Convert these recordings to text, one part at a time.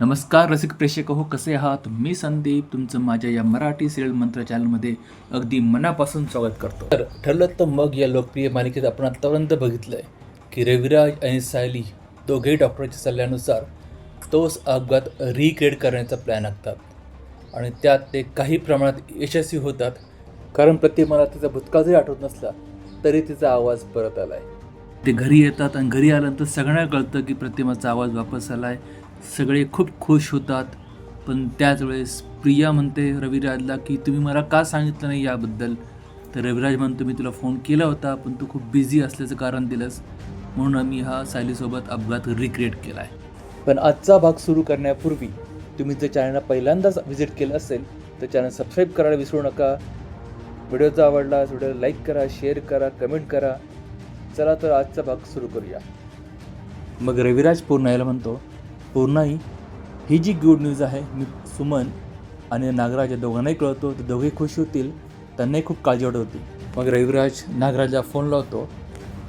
नमस्कार रसिक प्रेक्षक हो कसे आहात? मी संदीप तुमचं माझ्या या मराठी सिरियल मंत्र चॅनलमध्ये अगदी मनापासून स्वागत करतो. तर ठरलं तर मग या लोकप्रिय मालिकेत आपण आत्तापर्यंत बघितलं आहे की रविराज आणि सायली दोघेही डॉक्टरच्या सल्ल्यानुसार तोच अपघात रिक्रिएट करण्याचा प्लॅन आखतात. आणि त्यात ते काही प्रमाणात यशस्वी होतात कारण प्रतिमाला तिचा भूतकाळ जरी आठवत नसला तरी तिचा आवाज परत आला आहे ते घरी येतात आणि घरी आल्यानंतर सगळ्यांना कळतं की प्रतिमाचा आवाज वापस आला आहे सगळे खूप खुश होतात. पण त्याच वेळेस प्रिया म्हणते रविराजला की तुम्ही मला का सांगितलं नाही याबद्दल? तर रविराज म्हणतो मी तुला फोन केला होता पण तू खूप बिझी असल्याचं कारण दिलंस. म्हणून आम्ही हा सायलीसोबत अपघात रिक्रिएट केला आहे पण आजचा भाग सुरू करण्यापूर्वी तुम्ही जर चॅनलला पहिल्यांदाच व्हिजिट केलं असेल तर चॅनल सबस्क्राईब करायला विसरू नका. व्हिडिओ जर आवडला व्हिडिओ लाईक करा शेअर करा कमेंट करा. चला तर आजचा भाग सुरू करूया. मग रविराज पूर्णाईला म्हणतो पूर्णाई ही जी गुड न्यूज आहे मी सुमन आणि नागराज या दोघांनाही कळवतो. ते दोघे खुश होतील त्यांनाही खूप काळजी वाटत होती. मग रविराज नागराजला फोन लावतो.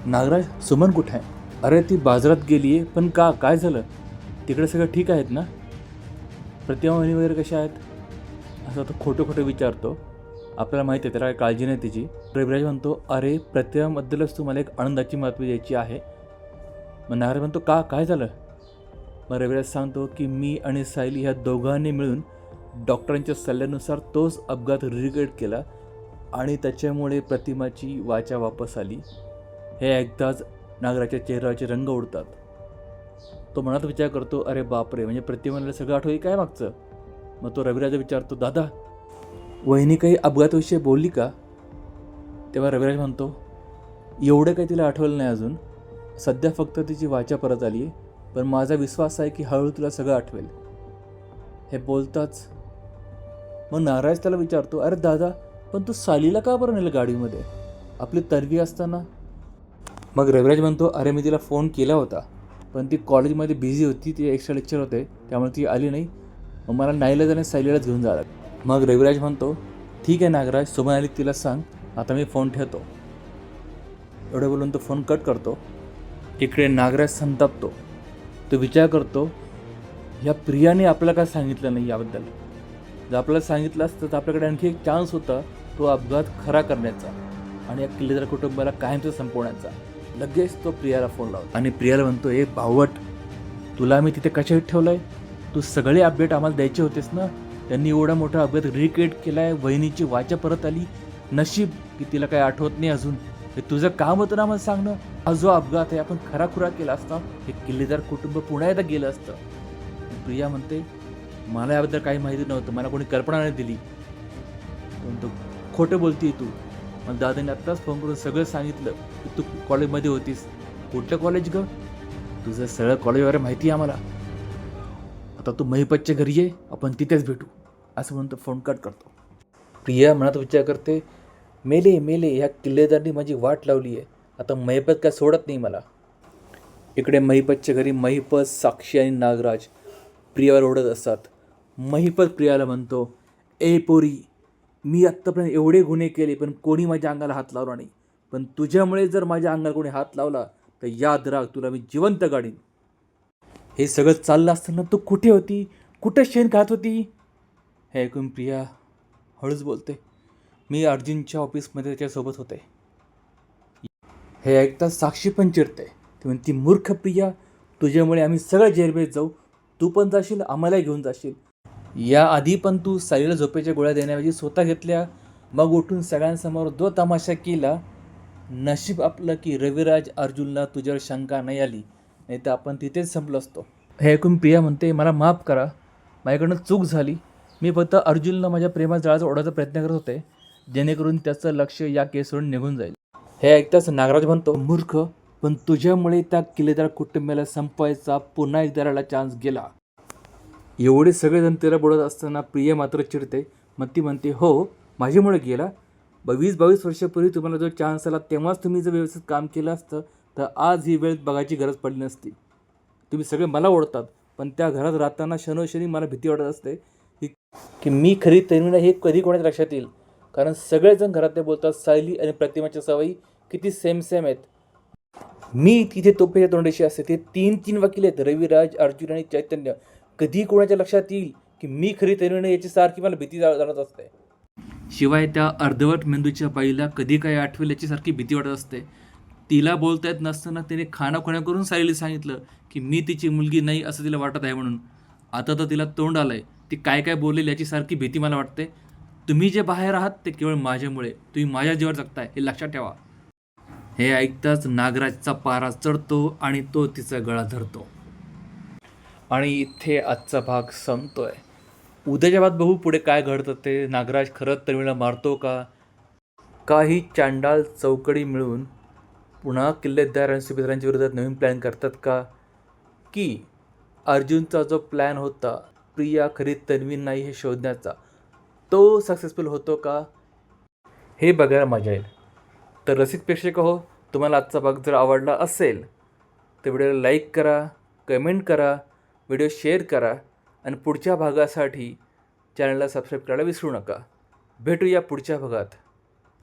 नागराज सुमन कुठे आहे? अरे ती बाजारात गेली आहे पण का? काय झालं? तिकडे सगळं ठीक आहेत ना? प्रतिमा वहिनी वगैरे कशा आहेत? असं तो खोटं खोटं विचारतो. आपल्याला माहिती आहे त्याला काही काळजी नाही तिची. रविराज म्हणतो अरे प्रतिमाबद्दलच तुम्हाला एक आनंदाची महत्त्व द्यायची आहे. मग नागराज म्हणतो का? काय झालं? मग रविराज सांगतो की मी आणि सायली ह्या दोघांनी मिळून डॉक्टरांच्या सल्ल्यानुसार तोच अपघात रिग्रेट केला आणि त्याच्यामुळे प्रतिमाची वाचा वापस आली. हे ऐकताच नागराच्या चेहऱ्याचे रंग उडतात. तो मनात विचार करतो अरे बापरे म्हणजे प्रतिमाला सगळं आठवली काय मागचं? मग तो रविराज विचारतो दादा वहिनी काही अपघाताविषयी बोलली का? तेव्हा रविराज म्हणतो एवढं काही तिला आठवलं नाही अजून. सध्या फक्त तिची वाचा परत आली आहे पण माझा विश्वास आहे की हळूहळू तुला सगळं आठवेल. हे बोलताच मग नाराज त्याला विचारतो अरे दादा पण तू सालीला का बरं नेलं गाडीमध्ये? आपली तरवी असताना? मग रविराज म्हणतो अरे मी तिला फोन केला होता पण ती कॉलेजमध्ये बिझी होती ती एक्स्ट्रा लेक्चर होते त्यामुळे ती आली नाही. मग मला नाईला जाणे सायलीलाच घेऊन जायला मग रविराज म्हणतो ठीक आहे नागराज सुमन आली तिला सांग आता मी फोन ठेवतो. एवढं बोलून तो फोन कट करतो. इकडे नागराज संतापतो. तो विचार करतो या प्रियाने आपल्याला काय सांगितलं नाही याबद्दल? जर आपल्याला सांगितलं असतं तर आपल्याकडे आणखी एक चान्स होता तो अपघात खरा करण्याचा आणि या किल्लेदार कुटुंबाला कायमचं संपवण्याचा. लगेच तो प्रियाला फोन लावतो आणि प्रियाला म्हणतो ए भावट तुला मी तिथे कशाही ठेवलं आहे तू सगळे अपडेट आम्हाला द्यायचे होतेस ना? त्यांनी एवढा मोठा अपघात रिक्रिएट केला आहे वहिनीची वाचा परत आली. नशीब की तिला काही आठवत नाही अजून. हे तुझं काम होतं ना आम्हाला सांगणं? हा जो अपघात आहे आपण खराखुरा केला असता हे किल्लेदार कुटुंब पुन्हा एकदा गेलं असतं. प्रिया म्हणते मला याबद्दल काही माहिती नव्हतं मला कोणी कल्पना नाही दिली. म्हणतो खोटं बोलतीये तू. मग दादाने आत्ताच फोन करून सगळं सांगितलं की तू कॉलेजमध्ये होतीस. कुठलं कॉलेज ग? तुझं सगळं कॉलेज वगैरे माहिती आहे आम्हाला. आता तू महिपतच्या घरी ये आपण तिथेच भेटू. असं म्हणून तो फोन कट करतो. प्रिया मनात विचार करते मेले मेले ह्या किल्लेदारनी माझी वाट लावली आहे आता महिपत काय सोडत नाही मला. इकडे महिपतच्या घरी महिपत साक्षी आणि नागराज प्रियावर ओढत असतात. महिपत प्रियाला म्हणतो ए पोरी मी आत्तापर्यंत एवढे गुन्हे केले पण कोणी माझ्या अंगाला हात लावला नाही. पण तुझ्यामुळे जर माझ्या अंगाला कोणी हात लावला तर याद राग तुला मी जिवंत काढीन हे सगळं चाललं असताना तू कुठे होती? कुठं शेण खात होती? हे ऐकून प्रिया हळूच बोलते मी अर्जुनच्या ऑफिसमध्ये त्याच्यासोबत होते. हे ऐकता साक्षी पण चिरते ती म्हणती मूर्ख प्रिया तुझ्यामुळे आम्ही सगळं जेरबेत जाऊ. तू पण जाशील आम्हालाही घेऊन जाशील. या आधी पण तू साईला झोपेच्या गोळ्या देण्याऐवजी स्वतः घेतल्या. मग उठून सगळ्यांसमोर दो तमाशा केला. नशीब आपलं की रविराज अर्जुनला तुझ्यावर शंका नाही आली. नाही तर आपण तिथेच संपलो असतो. हे ऐकून प्रिया म्हणते मला माफ करा. माझ्याकडनं चूक झाली. मी फक्त अर्जुनला माझ्या प्रेमात जाळाचा ओढायचा प्रयत्न करत होते. जेणेकरून त्याचं लक्ष या केसवरून निघून जाईल. हे ऐकताच नागराज म्हणतो मूर्ख पण तुझ्यामुळे त्या किल्लेदार कुटुंबाला संपवायचा पुन्हा एकदा चान्स गेला. एवढे सगळेजण तिला बोलत असताना प्रिया मात्र चिडते. मग ती म्हणते हो माझ्यामुळे गेला. वीस बावीस वर्षापूर्वी तुम्हाला जो चान्स आला तेव्हाच तुम्ही जर व्यवस्थित काम केलं असतं तर आज ही वेळ बघायची गरज पडली नसती. तुम्ही सगळे मला ओढतात पण त्या घरात राहताना क्षणोक्षणी मला भीती वाटत असते की की मी खरी तरुण हे कधी कोणाच्या लक्षात येईल? कारण सगळेजण घरातले बोलतात सायली आणि प्रतिमाच्या सवयी किती सेम सेम आहेत. मी तिथे तोपेच्या तोंडाशी असते ते तीन तीन वकील आहेत रविराज अर्जुन आणि चैतन्य. कधी कोणाच्या लक्षात येईल की मी खरी तरुण याची सारखी मला भीती जा- असते. शिवाय त्या अर्धवट मेंदूच्या बाईला कधी काय आठवेल याची सारखी भीती वाटत असते. तिला बोलता येत नसताना तिने खाणाखुणा करून सायलीला सांगितलं की मी तिची मुलगी नाही असं तिला वाटत आहे म्हणून. आता तर तिला तोंड आलं आहे ती काय काय बोलेल याची सारखी भीती मला वाटते. तुम्ही जे बाहेर आहात ते केवळ माझ्यामुळे. तुम्ही माझ्या जीवावर जगताय हे लक्षात ठेवा. हे ऐकताच नागराजचा पारा चढतो आणि तो तिचा गळा धरतो. आणि इथे आजचा भाग संपतोय. उद्याच्या बाद बघू पुढे काय घडतं ते. नागराज खरंच तन्वीला मारतो का? काही चांडाल चौकडी मिळून पुन्हा किल्लेदार आणि सुभेदारांच्या विरोधात नवीन प्लॅन करतात का? की अर्जुनचा जो प्लॅन होता प्रिया खरी तन्वी नाही हे शोधण्याचा तो सक्सेसफुल होतो का? हे बघायला मजा येईल. तर रसिक प्रेक्षक हो तुम्हाला आजचा भाग जर आवडला असेल तर व्हिडिओला लाईक करा कमेंट करा व्हिडिओ शेअर करा आणि पुढच्या भागासाठी चॅनलला सबस्क्राईब करायला विसरू नका. भेटूया पुढच्या भागात.